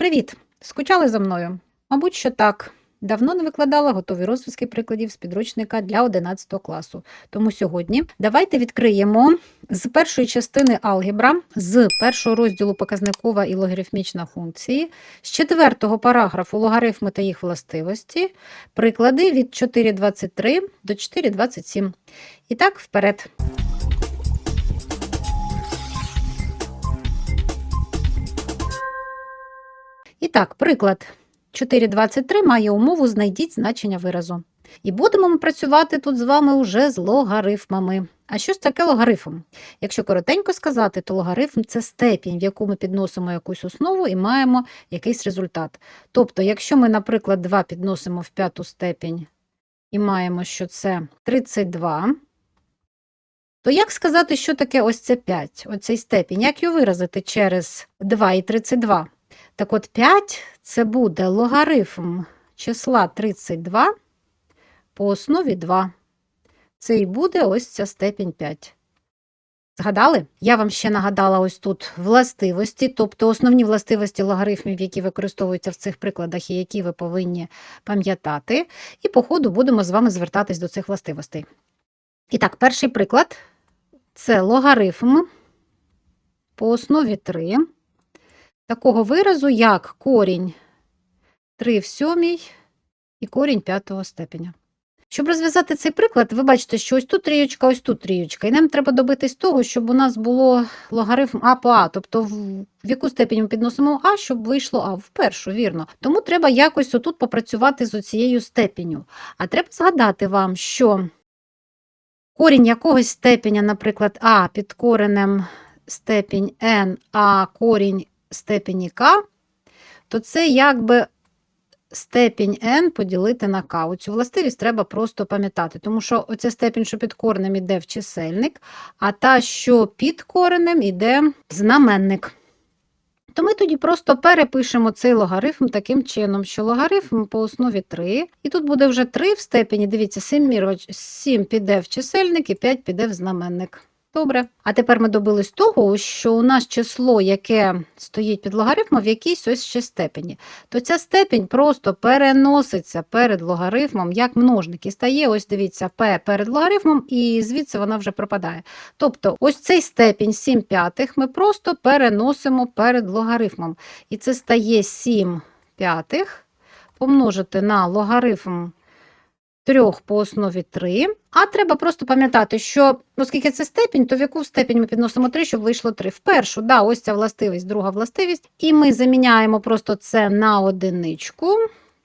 Привіт! Скучали за мною? Мабуть, що так. Давно не викладала готові розв'язки прикладів з підручника для 11 класу. Тому сьогодні давайте відкриємо з першої частини алгебра, з першого розділу показникова і логарифмічна функції, з четвертого параграфу логарифми та їх властивості, приклади від 4.23 до 4.27. І так, вперед. І так, приклад 4.23 має умову знайдіть значення виразу. І будемо ми працювати тут з вами уже з логарифмами. А що ж таке логарифм? Якщо коротенько сказати, то логарифм це степінь, в яку ми підносимо якусь основу і маємо якийсь результат. Тобто, якщо ми, наприклад, 2 підносимо в п'яту степінь і маємо, що це 32, то як сказати, що таке ось це 5, оцей степінь? Як його виразити через 2 і 32? Так от 5 це буде логарифм числа 32 по основі 2. Це і буде ось ця степінь 5. Згадали? Я вам ще нагадала ось тут властивості, тобто основні властивості логарифмів, які використовуються в цих прикладах і які ви повинні пам'ятати. І по ходу будемо з вами звертатись до цих властивостей. І так, перший приклад це логарифм по основі 3 такого виразу, як корінь 3 в сьомій і корінь п'ятого степеня. Щоб розв'язати цей приклад, ви бачите, що ось тут трієчка, ось тут трієчка. І нам треба добитись того, щоб у нас було логарифм А по А, тобто в, яку степінь ми підносимо А, щоб вийшло А, в першу, вірно. Тому треба якось отут попрацювати з оцією степеню. А треба згадати вам, що корінь якогось степеня, наприклад, А під коренем степінь N, а корінь степені К, то це якби степінь n поділити на k. Оцю властивість треба просто пам'ятати, тому що оця степінь, що під коренем, йде в чисельник, а та, що під коренем, йде в знаменник. То ми тоді просто перепишемо цей логарифм таким чином, що логарифм по основі 3, і тут буде вже 3 в степені, дивіться, 7, міроч, 7 піде в чисельник і 5 піде в знаменник. Добре. А тепер ми добились того, що у нас число, яке стоїть під логарифмом, в якійсь ось ще степені. То ця степінь просто переноситься перед логарифмом як множник. І стає, ось дивіться, p перед логарифмом, і звідси вона вже пропадає. Тобто, ось цей степінь 7 п'ятих ми просто переносимо перед логарифмом. І це стає 7 п'ятих помножити на логарифм 3 по основі 3. А треба просто пам'ятати, що оскільки це степінь, то в яку степінь ми підносимо 3, щоб вийшло 3. В першу, да, ось ця властивість, друга властивість. І ми заміняємо просто це на одиничку.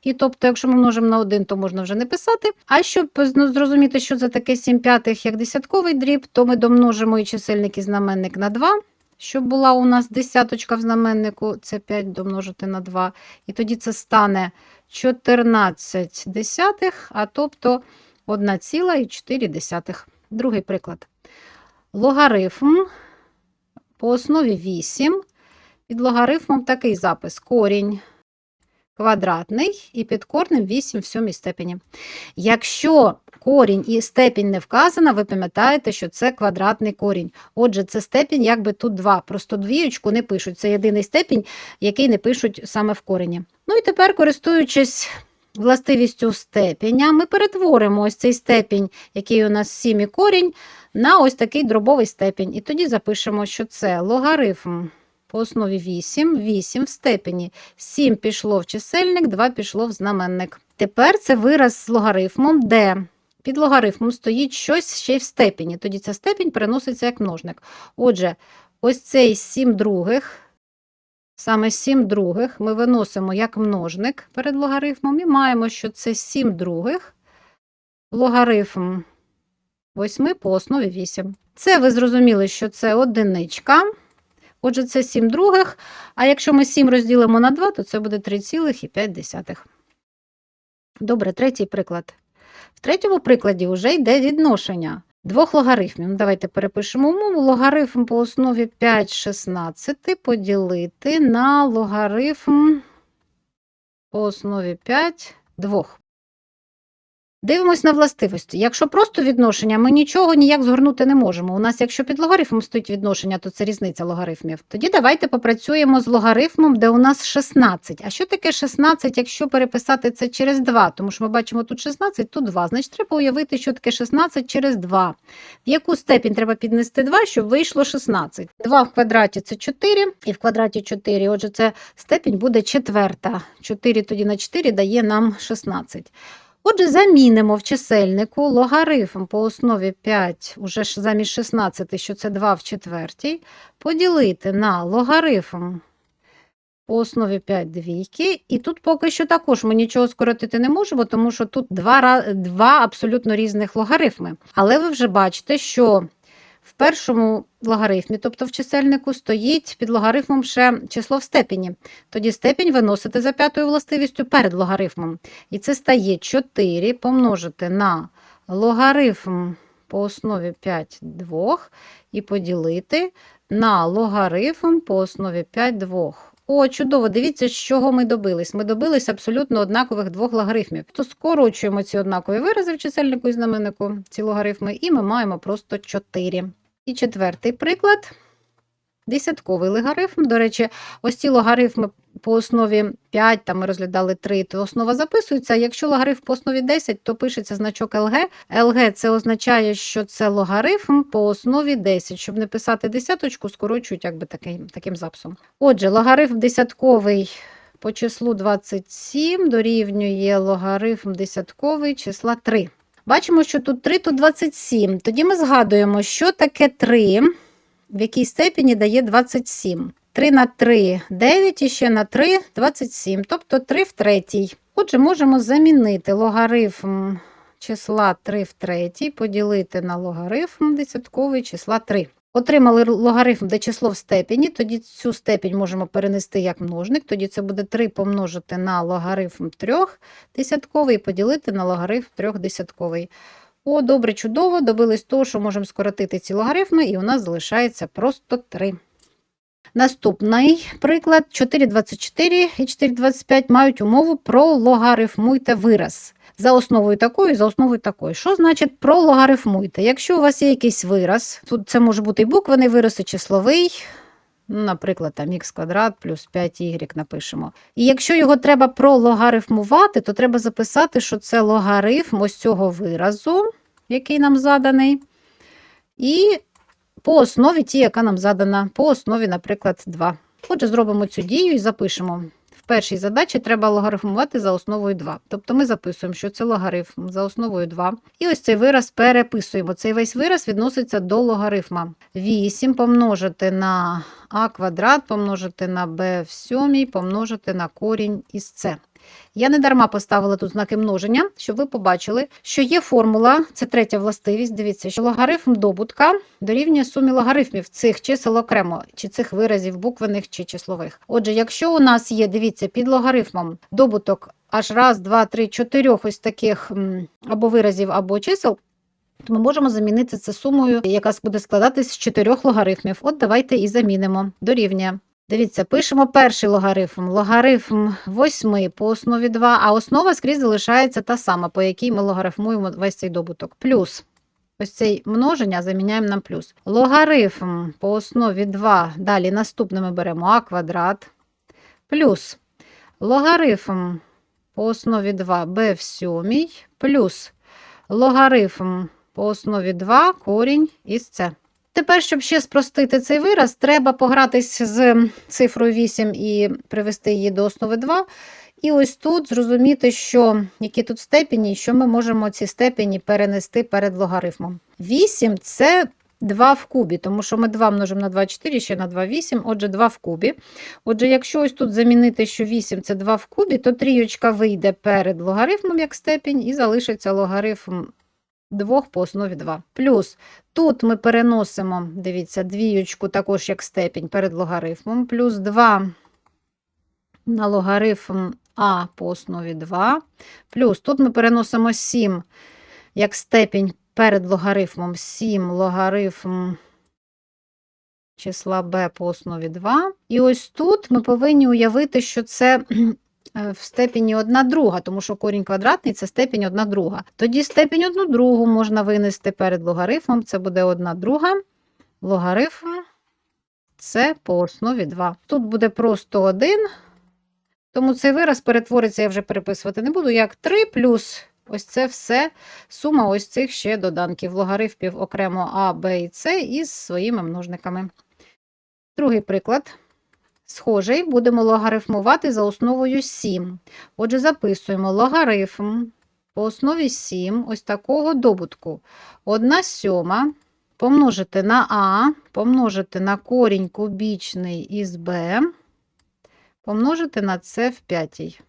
І тобто, якщо ми множимо на 1, то можна вже не писати. А щоб ну, зрозуміти, що це таке 7 п'ятих як десятковий дріб, то ми домножимо і чисельник і знаменник на 2. Щоб була у нас десяточка в знаменнику, це 5 домножити на 2. І тоді це стане 14 десятих, а тобто 1,4. Другий приклад. Логарифм по основі 8. Під логарифмом такий запис: корінь квадратний і під корнем 8 в сьомій степені. Якщо корінь і степінь не вказана, ви пам'ятаєте, що це квадратний корінь. Отже, це степінь, якби тут 2. Просто двіючку не пишуть. Це єдиний степінь, який не пишуть саме в корені. Ну і тепер, користуючись властивістю степеня, ми перетворимо ось цей степінь, який у нас 7 і корінь, на ось такий дробовий степінь. І тоді запишемо, що це логарифм по основі 8, 8 в степені. 7 пішло в чисельник, 2 пішло в знаменник. Тепер це вираз з логарифмом, де під логарифмом стоїть щось ще й в степені. Тоді ця степінь переноситься як множник. Отже, ось цей 7 других. Саме 7 других ми виносимо як множник перед логарифмом і маємо, що це 7 других логарифм 8 по основі 8. Це ви зрозуміли, що це одиничка. Отже, це 7 других, а якщо ми 7 розділимо на 2, то це буде 3,5. Добре, третій приклад. В третьому прикладі вже йде відношення двох логарифмів. Ну, Давайте перепишемо умову. Логарифм по основі 5 16 поділити на логарифм по основі 5 2. Дивимось на властивості. Якщо просто відношення, ми нічого ніяк згорнути не можемо. У нас, якщо під логарифмом стоїть відношення, то це різниця логарифмів. Тоді давайте попрацюємо з логарифмом, де у нас 16. А що таке 16, якщо переписати це через 2? Тому що ми бачимо тут 16, тут 2. Значить, треба уявити, що таке 16 через 2. В яку степінь треба піднести 2, щоб вийшло 16? 2 в квадраті це 4, і в квадраті 4. Отже, це степінь буде четверта. 4 тоді на 4 дає нам 16. Отже, замінимо в чисельнику логарифм по основі 5, уже замість 16, що це 2 в четвертій, поділити на логарифм по основі 5 двійки. І тут поки що також ми нічого скоротити не можемо, тому що тут два, два абсолютно різних логарифми. Але ви вже бачите, що в першому логарифмі, тобто в чисельнику, стоїть під логарифмом ще число в степені. Тоді степінь виносити за п'ятою властивістю перед логарифмом. І це стає 4 помножити на логарифм по основі 5 2 і поділити на логарифм по основі 5 двох. О, чудово! Дивіться, з чого ми добились. Ми добились абсолютно однакових двох логарифмів. То скорочуємо ці однакові вирази в чисельнику і знаменнику, ці логарифми, і ми маємо просто 4. І четвертий приклад. Десятковий логарифм. До речі, ось ці логарифми по основі 5, там ми розглядали 3, то основа записується. Якщо логарифм по основі 10, то пишеться значок ЛГ. ЛГ це означає, що це логарифм по основі 10. Щоб не писати десяточку, скорочують якби таким, таким записом. Отже, логарифм десятковий по числу 27 дорівнює логарифм десятковий числа 3. Бачимо, що тут 3, тут 27. Тоді ми згадуємо, що таке 3, в якій степені дає 27. 3 на 3 – 9, і ще на 3 – 27, тобто 3 в третій. Отже, можемо замінити логарифм числа 3 в третій, поділити на логарифм десятковий числа 3. Отримали логарифм, де число в степені, тоді цю степінь можемо перенести як множник, тоді це буде 3 помножити на логарифм 3 десятковий поділити на логарифм 3 десятковий. О, добре, чудово, добились того, що можемо скоротити ці логарифми, і у нас залишається просто 3. Наступний приклад 4,24 і 4,25 мають умову прологарифмуйте вираз. За основою такою і за основою такою. Що значить прологарифмуйте? Якщо у вас є якийсь вираз, тут це може бути і буквений вираз, і числовий, наприклад, там х квадрат плюс 5y напишемо. І якщо його треба прологарифмувати, то треба записати, що це логарифм ось цього виразу, який нам заданий. І по основі ті, яка нам задана, по основі, наприклад, 2. Отже, зробимо цю дію і запишемо. Першій задачі треба логарифмувати за основою 2. Тобто ми записуємо, що це логарифм за основою 2. І ось цей вираз переписуємо. Цей весь вираз відноситься до логарифма. 8 помножити на а квадрат, помножити на b в сьомій, помножити на корінь із c. Я не дарма поставила тут знаки множення, щоб ви побачили, що є формула, це третя властивість. Дивіться, що логарифм добутка дорівнює сумі логарифмів цих чисел окремо, чи цих виразів буквених чи числових. Отже, якщо у нас є, дивіться, під логарифмом добуток аж раз, два, три, чотирьох ось таких або виразів, або чисел. То ми можемо замінити це сумою, яка буде складатись з чотирьох логарифмів. От давайте і замінимо. Дорівнює. Дивіться, пишемо перший логарифм. Логарифм 8 по основі 2, а основа скрізь залишається та сама, по якій ми логарифмуємо весь цей добуток. Плюс. Ось цей множення заміняємо на плюс. Логарифм по основі 2. Далі наступне ми беремо а квадрат. Плюс логарифм по основі 2 b в сьомій. Плюс логарифм по основі 2 корінь із це. Тепер, щоб ще спростити цей вираз, треба погратись з цифрою 8 і привести її до основи 2. І ось тут зрозуміти, що які тут степені, що ми можемо ці степені перенести перед логарифмом. 8 це 2 в кубі, тому що ми 2 множимо на 2, 4, ще на 2, 8, отже, 2 в кубі. Отже, якщо ось тут замінити, що 8 це 2 в кубі, то трійочка вийде перед логарифмом як степінь, і залишиться логарифм 2 по основі 2. Плюс тут ми переносимо, дивіться, двіючку також як степінь перед логарифмом, плюс 2 на логарифм А по основі 2. Плюс тут ми переносимо 7 як степінь перед логарифмом 7 логарифм числа b по основі 2. І ось тут ми повинні уявити, що це в степені 1 друга, тому що корінь квадратний це степінь 1 друга. Тоді степінь 1 другу можна винести перед логарифмом, це буде 1 друга. Логарифм це по основі 2. Тут буде просто 1, тому цей вираз перетвориться, я вже переписувати не буду, як 3 плюс ось це все сума ось цих ще доданків логарифмів окремо А, Б і С із своїми множниками. Другий приклад. Схожий, будемо логарифмувати за основою 7. Отже, записуємо логарифм по основі 7 ось такого добутку. 1 сьома помножити на А, помножити на корінь кубічний із Б, помножити на С в п'ятій.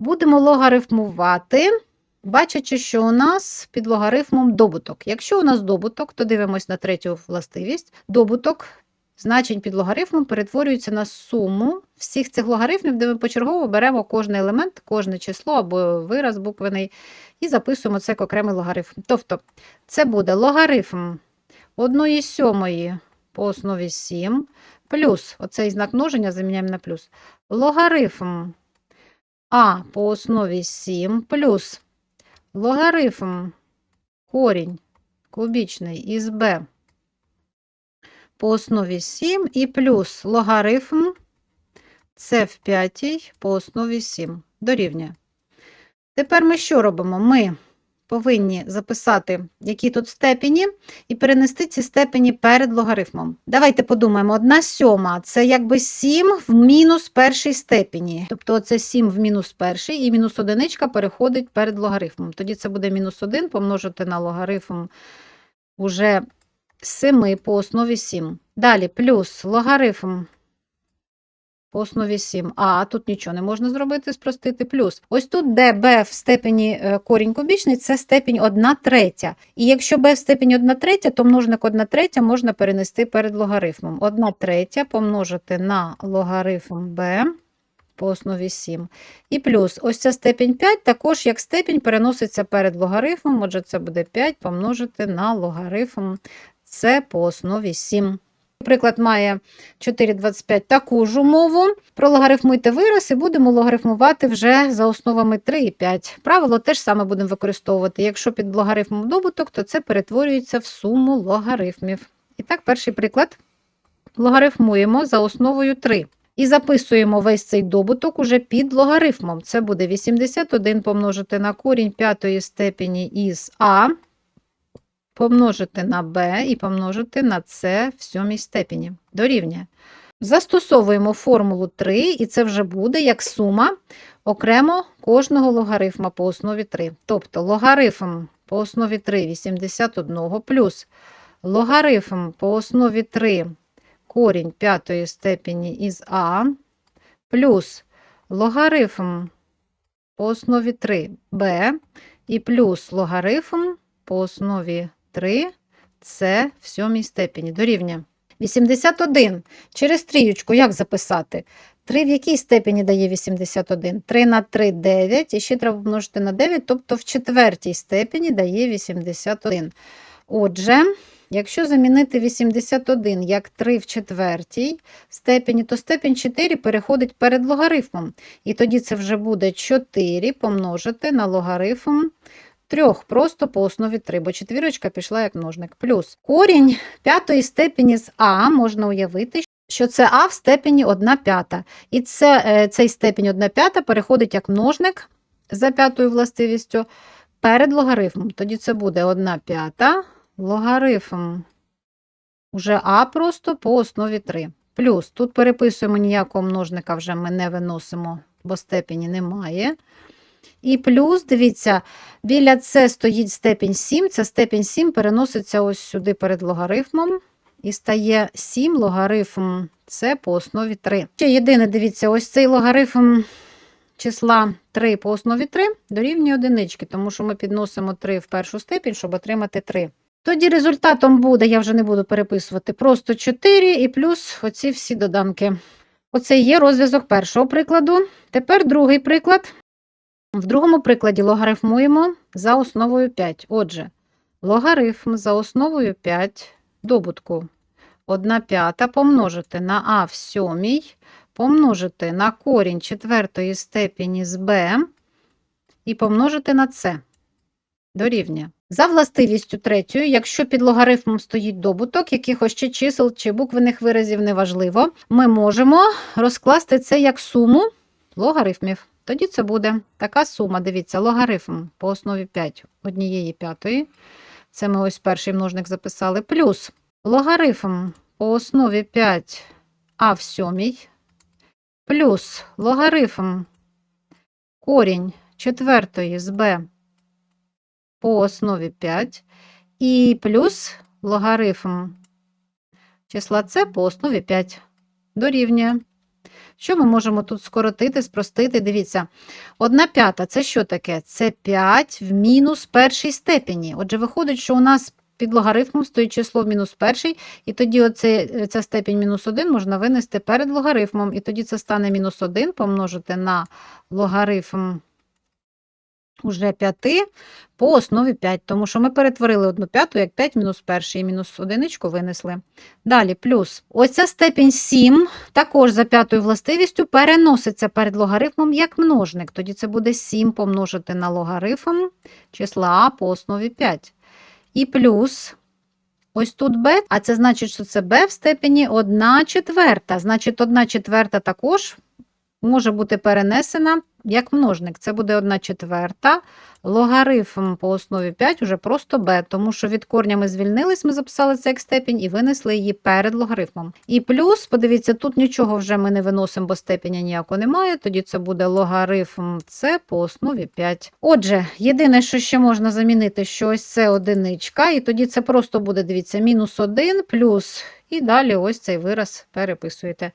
Будемо логарифмувати, бачачи, що у нас під логарифмом добуток. Якщо у нас добуток, то дивимось на третю властивість. Добуток значень під логарифмом перетворюється на суму всіх цих логарифмів, де ми почергово беремо кожен елемент, кожне число або вираз буквений, і записуємо це як окремий логарифм. Тобто це буде логарифм 1 сьомої по основі 7, плюс оцей знак множення заміняємо на плюс. Логарифм а по основі 7 плюс логарифм корінь кубічний із b по основі 7 і плюс логарифм c в п'ятій по основі 7 дорівнює. Тепер ми що робимо? Ми повинні записати, які тут степені, і перенести ці степені перед логарифмом. Давайте подумаємо, 1 сьома це якби 7 в мінус першій степені. Тобто це 7 в мінус перший, і мінус одиничка переходить перед логарифмом. Тоді це буде мінус 1 помножити на логарифм уже 7 по основі 7. Далі плюс логарифм по основі 7. А тут нічого не можна зробити, спростити. Плюс. Ось тут, де b в степені е, корінь кубічний, це степінь 1 третя. І якщо b в степені 1 третя, то множник 1 третя можна перенести перед логарифмом. 1 третя помножити на логарифм b по основі 7. І плюс ось ця степінь 5 також як степінь переноситься перед логарифмом, отже, це буде 5 помножити на логарифм це по основі 7. Приклад має 4,25 таку ж умову. Прологарифмуйте вираз і будемо логарифмувати вже за основами 3 і 5. Правило теж саме будемо використовувати. Якщо під логарифмом добуток, то це перетворюється в суму логарифмів. І так, перший приклад. Логарифмуємо за основою 3. І записуємо весь цей добуток уже під логарифмом. Це буде 81 помножити на корінь п'ятої степені із А помножити на b і помножити на c в сьомій степені. Дорівнює. Застосовуємо формулу 3, і це вже буде як сума окремо кожного логарифма по основі 3. Тобто логарифм по основі 3 81 плюс логарифм по основі 3 корінь п'ятої степені із А, плюс логарифм по основі 3 b і плюс логарифм по основі 3 це в сьомій степені. Дорівнює. 81. Через трієчку як записати? 3 в якій степені дає 81? 3 на 3 9, і ще треба помножити на 9, тобто в четвертій степені дає 81. Отже, якщо замінити 81 як 3 в четвертій степені, то степень 4 переходить перед логарифмом. І тоді це вже буде 4 помножити на логарифм трьох просто по основі 3, бо четвірочка пішла як множник. Плюс корінь п'ятої степені з А можна уявити, що це А в степені 1 п'ята. І це, е, цей степень 1 п'ята переходить як множник за п'ятою властивістю перед логарифмом. Тоді це буде 1 п'ята логарифм уже А просто по основі 3. Плюс тут переписуємо ніякого множника вже ми не виносимо, бо степені немає. І плюс, дивіться, біля С стоїть степінь 7, ця степінь 7 переноситься ось сюди перед логарифмом. І стає 7 логарифм С по основі 3. Ще єдине, дивіться, ось цей логарифм числа 3 по основі 3 дорівнює одинички, тому що ми підносимо 3 в першу степінь, щоб отримати 3. Тоді результатом буде, я вже не буду переписувати, просто 4 і плюс оці всі доданки. Оце є розв'язок першого прикладу. Тепер другий приклад. В другому прикладі логарифмуємо за основою 5. Отже, логарифм за основою 5 добутку 1 п'ята помножити на а в сьомій помножити на корінь четвертої степені з b і помножити на c. Дорівнює. За властивістю третьою, якщо під логарифмом стоїть добуток, якихось чи чисел чи буквених виразів неважливо, ми можемо розкласти це як суму логарифмів. Тоді це буде така сума, дивіться, логарифм по основі 5 однієї п'ятої. Це ми ось перший множник записали, плюс логарифм по основі 5 а в сьомій, плюс логарифм корінь четвертої з b по основі 5 і плюс логарифм числа С по основі 5 дорівнює. Що ми можемо тут скоротити, спростити? Дивіться, 1 п'ята це що таке? Це 5 в мінус першій степені. Отже, виходить, що у нас під логарифмом стоїть число в мінус перший, і тоді оце, ця степінь мінус 1 можна винести перед логарифмом, і тоді це стане мінус 1 помножити на логарифм уже 5 по основі 5, тому що ми перетворили 1 п'яту як 5 мінус 1 і мінус одиничку винесли. Далі плюс. Ось ця степінь 7 також за п'ятою властивістю переноситься перед логарифмом як множник. Тоді це буде 7 помножити на логарифм числа а по основі 5. І плюс ось тут b, а це значить, що це b в степені 1 четверта. Значить, 1 четверта також може бути перенесена як множник. Це буде 1 четверта. Логарифм по основі 5 уже просто b, тому що від корня ми звільнились, ми записали це як степінь і винесли її перед логарифмом. І плюс, подивіться, тут нічого вже ми не виносимо, бо степеня ніякого немає, тоді це буде логарифм c по основі 5. Отже, єдине, що ще можна замінити, що ось це одиничка, і тоді це просто буде, дивіться, мінус 1 плюс, і далі ось цей вираз переписуєте.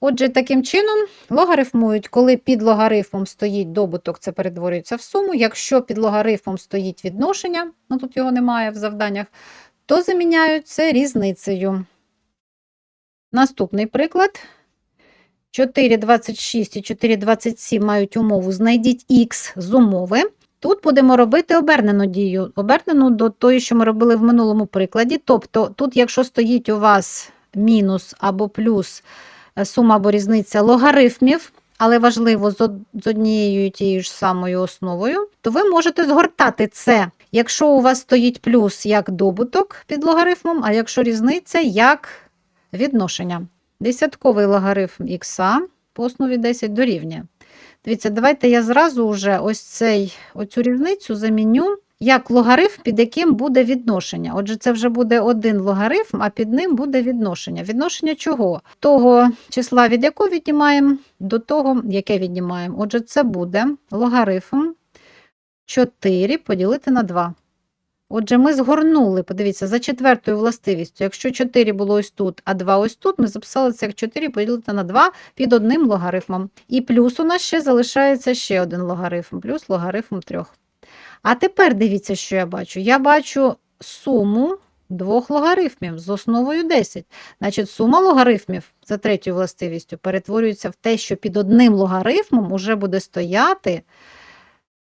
Отже, таким чином логарифмують, коли під логарифмом стоїть добуток, це перетворюється в суму. Якщо під логарифмом стоїть відношення, ну тут його немає в завданнях, то заміняють це різницею. Наступний приклад. 4,26 і 4,27 мають умову знайдіть х з умови. Тут будемо робити обернену дію, обернену до тої, що ми робили в минулому прикладі. Тобто, тут, якщо стоїть у вас мінус або плюс сума або різниця логарифмів, але важливо з однією тією ж самою основою, то ви можете згортати це, якщо у вас стоїть плюс як добуток під логарифмом, а якщо різниця як відношення. Десятковий логарифм х по основі 10 дорівнює. Дивіться, давайте я зразу вже ось цей, оцю різницю заміню як логарифм, під яким буде відношення. Отже, це вже буде один логарифм, а під ним буде відношення. Відношення чого? Того числа, від якого віднімаємо, до того, яке віднімаємо. Отже, це буде логарифм 4 поділити на 2. Отже, ми згорнули, подивіться, за четвертою властивістю. Якщо 4 було ось тут, а 2 ось тут, ми записали це як 4 поділити на 2 під одним логарифмом. І плюс у нас ще залишається ще один логарифм, плюс логарифм 3. А тепер дивіться, що я бачу. Я бачу суму двох логарифмів з основою 10. Значить, сума логарифмів за третьою властивістю перетворюється в те, що під одним логарифмом уже буде стояти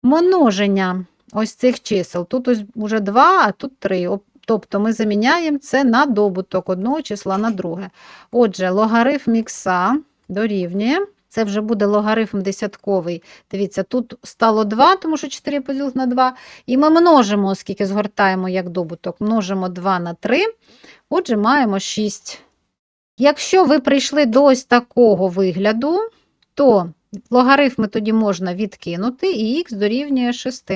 множення ось цих чисел. Тут ось вже 2, а тут 3. Тобто ми заміняємо це на добуток одного числа на друге. Отже, логарифм х дорівнює. Це вже буде логарифм десятковий. Дивіться, тут стало 2, тому що 4 поділити на 2. І ми множимо, оскільки згортаємо як добуток, множимо 2 на 3. Отже, маємо 6. Якщо ви прийшли до ось такого вигляду, то логарифми тоді можна відкинути, і х дорівнює 6.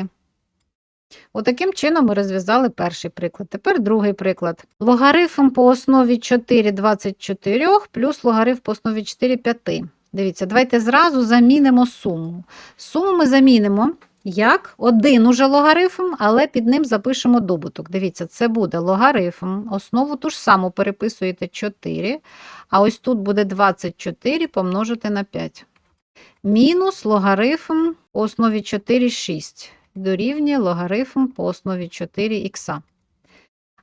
Отаким чином ми розв'язали перший приклад. Тепер другий приклад. Логарифм по основі 4 24 плюс логарифм по основі 4 5. Дивіться, давайте зразу замінимо суму. Суму ми замінимо як один уже логарифм, але під ним запишемо добуток. Дивіться, це буде логарифм. Основу ту ж саму переписуєте 4, а ось тут буде 24 помножити на 5. Мінус логарифм по основі 4, 6. Дорівнює логарифм по основі 4х.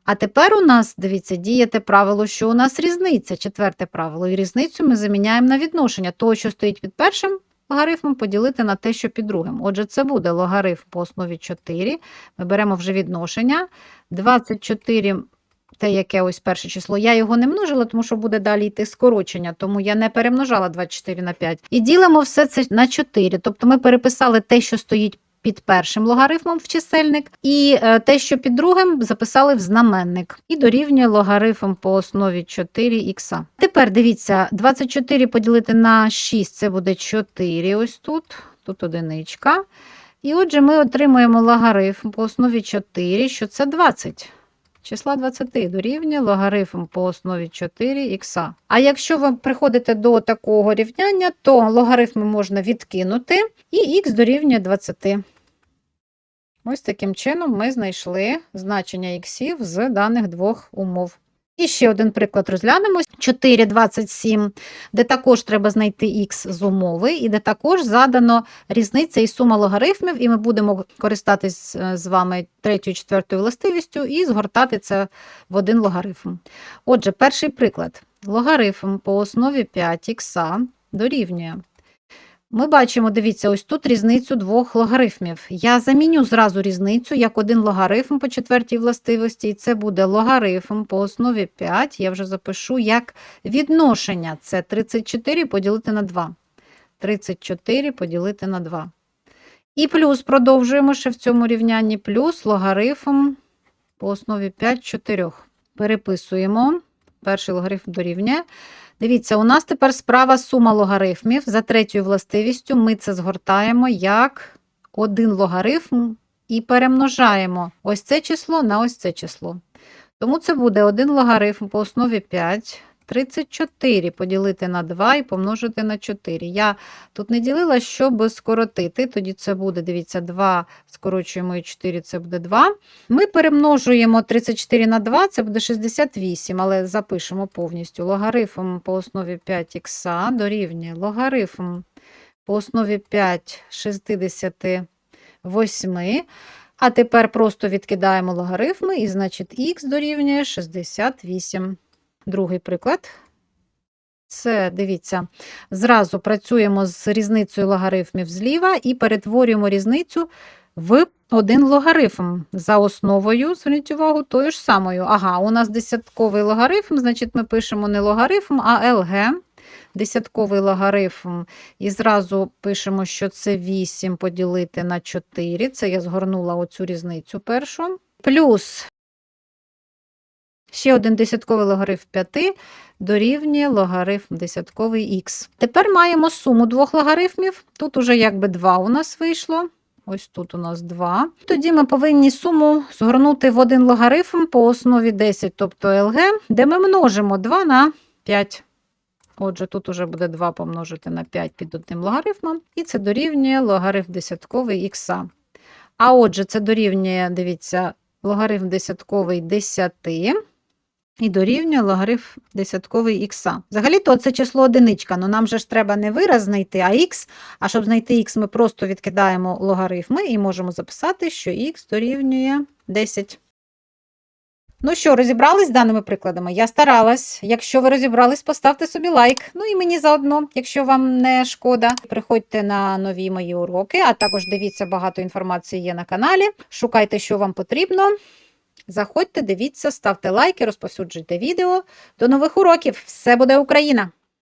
А тепер у нас, дивіться, діє те правило, що у нас різниця, четверте правило, і різницю ми заміняємо на відношення того, що стоїть під першим логарифмом, поділити на те, що під другим. Отже, це буде логарифм по основі 4. Ми беремо вже відношення. 24 те, яке ось перше число. Я його не множила, тому що буде далі йти скорочення, тому я не перемножала 24 на 5. І ділимо все це на 4. Тобто ми переписали те, що стоїть під першим логарифмом в чисельник, і е, те, що під другим, записали в знаменник. І дорівнює логарифм по основі 4х. Тепер дивіться, 24 поділити на 6 це буде 4 ось тут, тут одиничка. І отже, ми отримуємо логарифм по основі 4, що це 20. Числа 20 дорівнює логарифм по основі 4х. А якщо ви приходите до такого рівняння, то логарифми можна відкинути, і х дорівнює 20. Ось таким чином ми знайшли значення х з даних двох умов. І ще один приклад розглянемо: 4,27, де також треба знайти х з умови, і де також задано різниця і сума логарифмів, і ми будемо користатись е, з вами третьою, четвертою властивістю і згортати це в один логарифм. Отже, перший приклад. Логарифм по основі 5х дорівнює. Ми бачимо, дивіться, ось тут різницю двох логарифмів. Я заміню зразу різницю як один логарифм по четвертій властивості, і це буде логарифм по основі 5. Я вже запишу як відношення. Це 34 поділити на 2. 34 поділити на 2. І плюс продовжуємо ще в цьому рівнянні плюс логарифм по основі 5 4. Переписуємо. Перший логарифм дорівнює. Дивіться, у нас тепер справа сума логарифмів. За третьою властивістю ми це згортаємо як один логарифм і перемножаємо ось це число на ось це число. Тому це буде один логарифм по основі 5. 34 поділити на 2 і помножити на 4. Я тут не ділила, щоб скоротити. Тоді це буде, дивіться, 2 скорочуємо і 4, це буде 2. Ми перемножуємо 34 на 2, це буде 68, але запишемо повністю. Логарифм по основі 5х дорівнює логарифм по основі 5 68. А тепер просто відкидаємо логарифми, і значить х дорівнює 68. Другий приклад. Це, дивіться, зразу працюємо з різницею логарифмів зліва і перетворюємо різницю в один логарифм за основою, зверніть увагу, тою ж самою. Ага, у нас десятковий логарифм, значить, ми пишемо не логарифм, а ЛГ. Десятковий логарифм. І зразу пишемо, що це 8 поділити на 4. Це я згорнула оцю різницю першу. Плюс ще один десятковий логарифм 5 дорівнює логарифм десятковий х. Тепер маємо суму двох логарифмів. Тут уже якби 2 у нас вийшло. Ось тут у нас 2. Тоді ми повинні суму згорнути в один логарифм по основі 10, тобто LG, де ми множимо 2 на 5. Отже, тут уже буде 2 помножити на 5 під одним логарифмом, і це дорівнює логарифм десятковий х. А отже, це дорівнює, дивіться, логарифм десятковий 10 і дорівнює логарифм десятковий х. Взагалі-то це число одиничка, але нам же ж треба не вираз знайти, а х. А щоб знайти х, ми просто відкидаємо логарифми і можемо записати, що х дорівнює 10. Ну що, розібрались з даними прикладами? Я старалась. Якщо ви розібрались, поставте собі лайк. Ну і мені заодно, якщо вам не шкода. Приходьте на нові мої уроки, а також дивіться, багато інформації є на каналі. Шукайте, що вам потрібно. Заходьте, дивіться, ставте лайки, розповсюджуйте відео. До нових уроків! Все буде Україна!